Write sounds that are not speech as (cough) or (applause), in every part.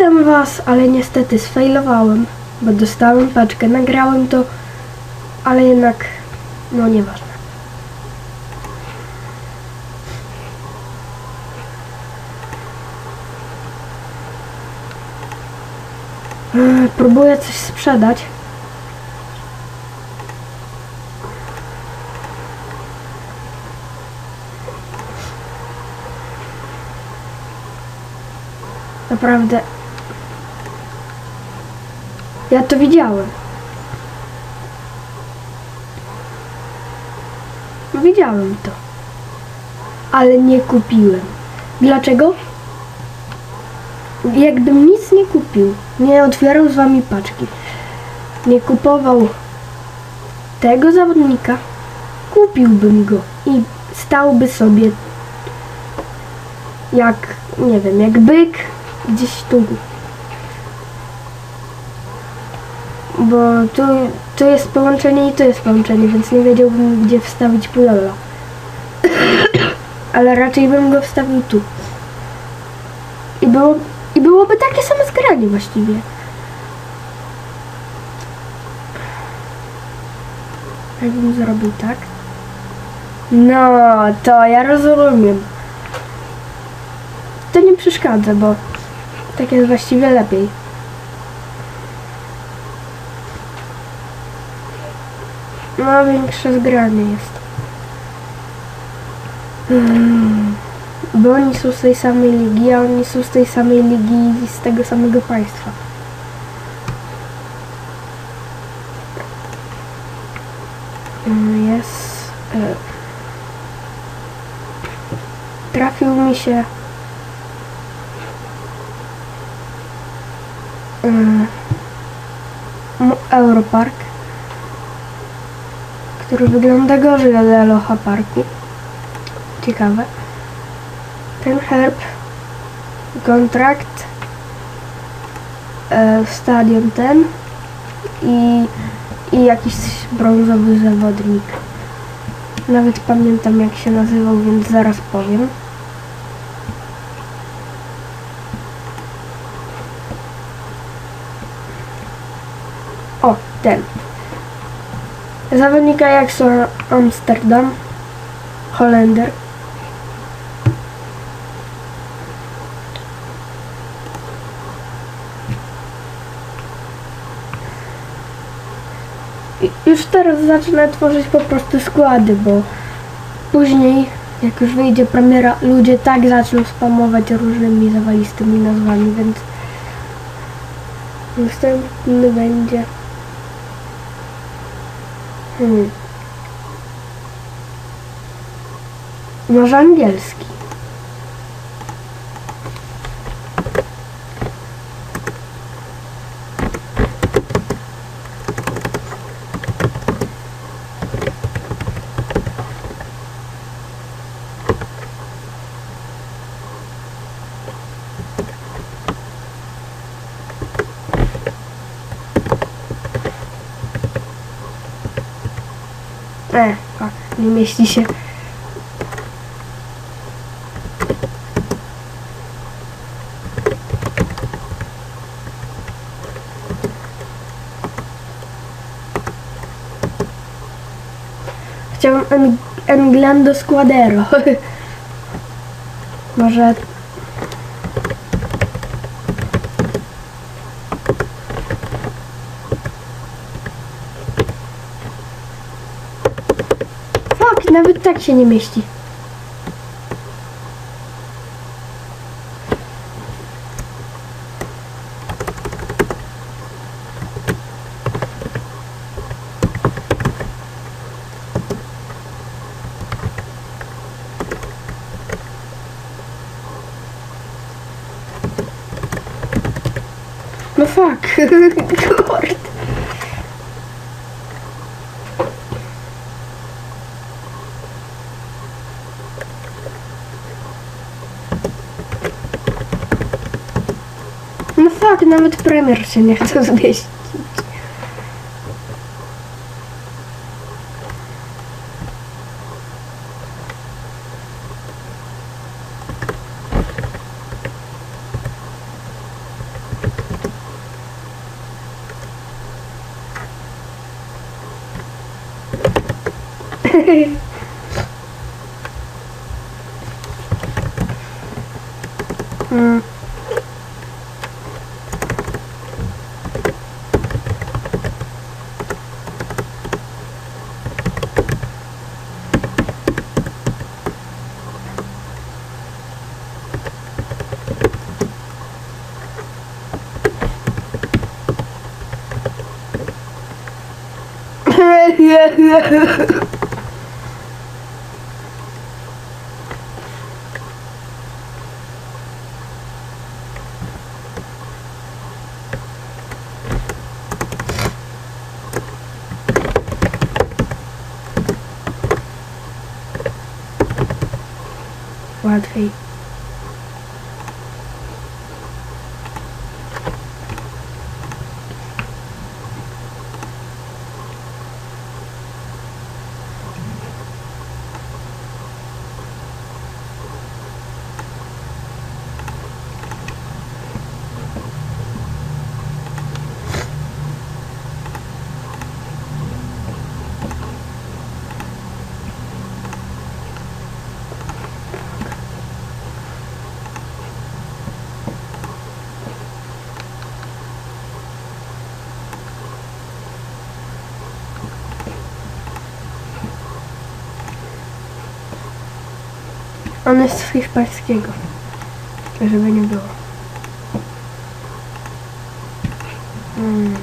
Witam Was, ale niestety sfailowałem, bo dostałem paczkę, nagrałem to, ale jednak, no nieważne. Eee, Próbuję coś sprzedać. Naprawdę. Ja to widziałem. Widziałem to. Ale nie kupiłem. Dlaczego? Jakbym nic nie kupił, nie otwierał z wami paczki, nie kupował tego zawodnika, kupiłbym go i stałby sobie jak, nie wiem, jak byk gdzieś tu. Bo tu, tu jest połączenie i tu jest połączenie, więc nie wiedziałbym gdzie wstawić Pujola. Ale raczej bym go wstawił tu. I, było, I byłoby takie same zgranie właściwie. Jakbym zrobił tak? No, to ja rozumiem. To nie przeszkadza, bo tak jest właściwie lepiej. No, większe zgranie jest. Mm. Bo oni są z tej samej ligi, a oni są z tej samej ligi i z tego samego państwa. Mm, Jest. e, Trafił mi się. m- Europark, który wygląda gorzej od Aloha Parku. Ciekawe. Ten herb, kontrakt, e, stadion ten i, i jakiś brązowy zawodnik. Nawet pamiętam jak się nazywał, więc zaraz powiem. O, ten. Zawodnika jak są Amsterdam, Holender. Już teraz zacznę tworzyć po prostu składy, bo później, jak już wyjdzie premiera, ludzie tak zaczną spamować różnymi zawalistymi nazwami, więc następny będzie. Może angielski. E, tak, nie mieści się. Chciałem en Englando Squadero. (laughs) Może Fuck, nawet tak się nie mieści. No fuck, (laughs) kurde. ты Ти навіть примірся не розвісти. Hehehe What Wild. On jest z hiszpańskiego. Żeby nie było. Mm.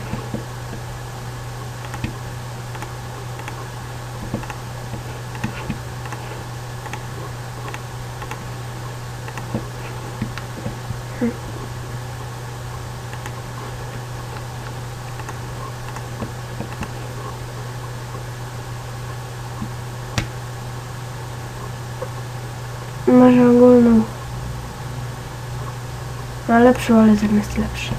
Może ogólną. No lepszą, ale zamiast lepszy.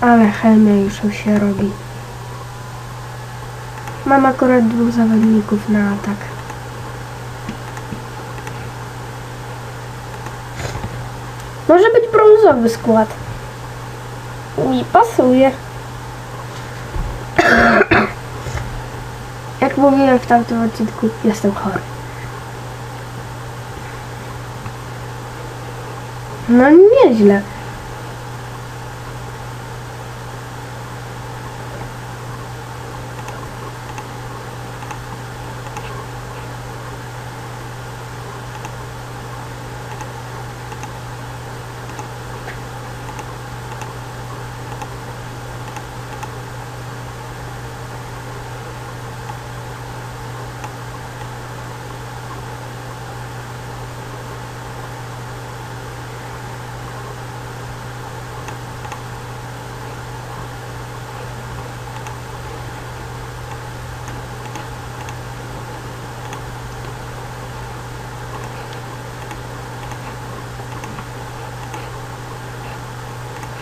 Ale chemia już się robi. Mam akurat dwóch zawodników na atak. Może brązowy skład. Mi pasuje. Jak mówiłem w tamtym odcinku, jestem chory. No nieźle.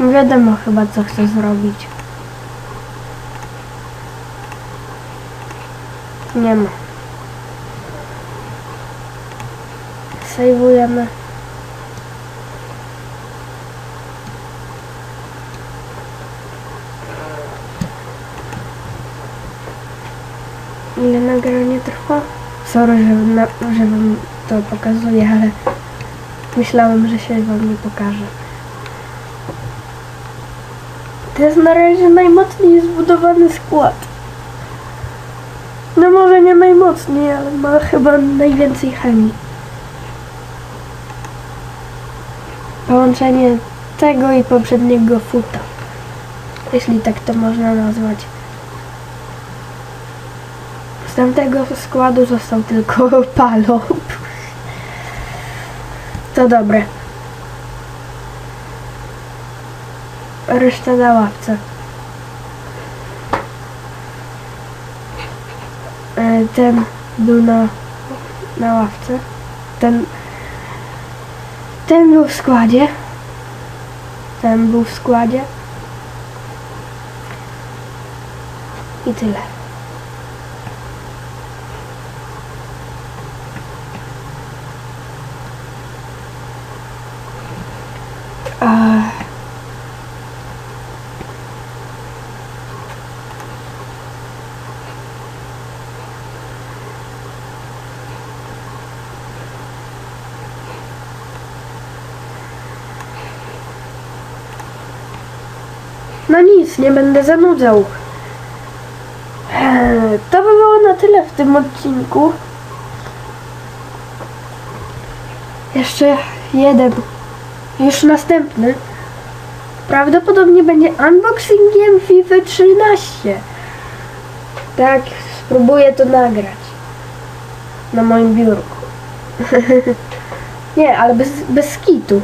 Wiadomo chyba co chcę zrobić. Nie ma. Sejwujemy. Ile nagranie trwa? Sorry, że, na, że wam to pokazuję, ale myślałem, że się wam nie pokaże. To jest na razie najmocniej zbudowany skład. No może nie najmocniej, ale ma chyba najwięcej chemii. Połączenie tego i poprzedniego futa. Jeśli tak to można nazwać. Z tamtego składu został tylko (laughs) palop. To dobre. reszta na ławce. E, ten był na, na ławce. Ten, ten był w składzie. Ten był w składzie. I tyle. Uh... Nie będę zanudzał. Eee, To by było na tyle w tym odcinku. Jeszcze jeden, już następny. Prawdopodobnie będzie unboxingiem FIFA 13. Tak, spróbuję to nagrać. Na moim biurku. (laughs) Nie, ale bez, bez skitu.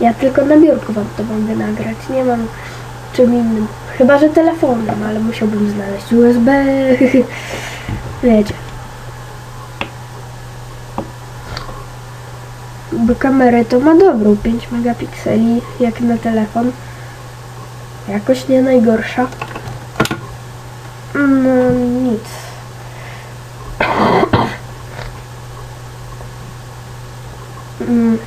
Ja tylko na biurku wam to mogę nagrać. Nie mam czym innym. Chyba, że telefonem, ale musiałbym znaleźć USB. (laughs) Wiecie. Bo kamerę to ma dobrą 5 megapikseli, jak na telefon. Jakoś nie najgorsza. No nic. Mm.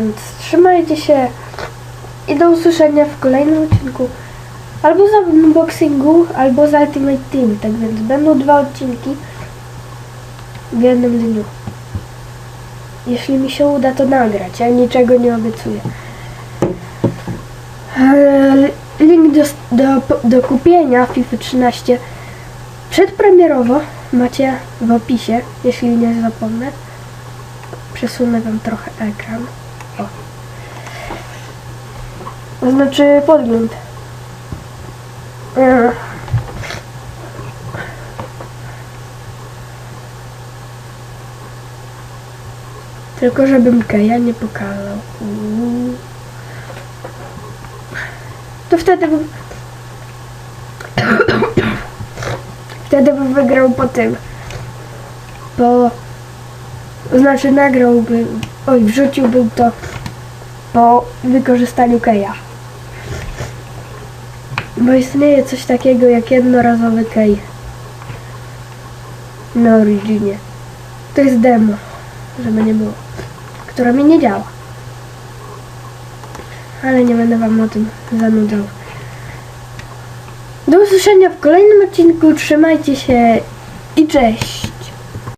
Więc trzymajcie się i do usłyszenia w kolejnym odcinku. Albo z unboxingu, albo z Ultimate Team. Tak więc będą dwa odcinki w jednym dniu. Jeśli mi się uda to nagrać, ja niczego nie obiecuję. Eee, Link do, do, do kupienia FIFA 13 przedpremierowo macie w opisie, jeśli nie zapomnę. Przesunę wam trochę ekran. O. To znaczy podgląd. Eee. Tylko żebym Keja nie pokazał. To wtedy bym... (coughs) wtedy bym wygrał po tym. Po... Znaczy nagrałbym... Oj, wrzuciłbym to po wykorzystaniu Keja. Bo istnieje coś takiego jak jednorazowy kej. Na Originie. To jest demo, żeby nie było. Które mi nie działa. Ale nie będę wam o tym zanudzał. Do usłyszenia w kolejnym odcinku. Trzymajcie się i cześć.